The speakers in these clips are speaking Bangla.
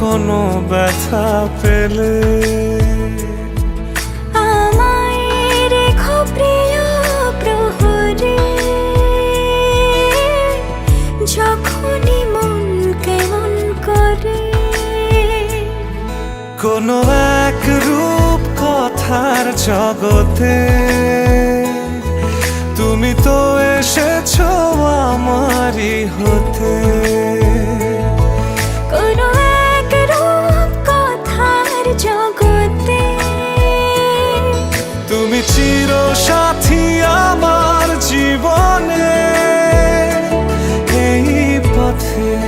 কোনো ব্যথা পেলে? কোনো এক রূপ কথার জগতে তুমি চির সাথী আমার জীবনে এই পথে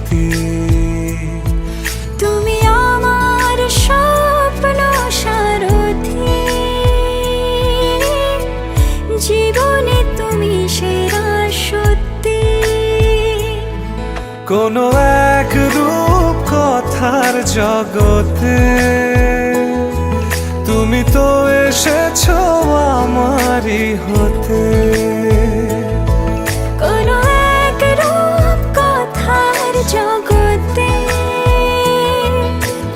কোনো এক রূপ কথার জগতে। তুমি তো এসেছ আমারই হতে। কোনো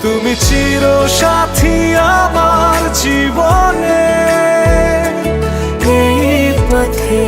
তুমি চির সাথী আমার জীবনে। এই পথে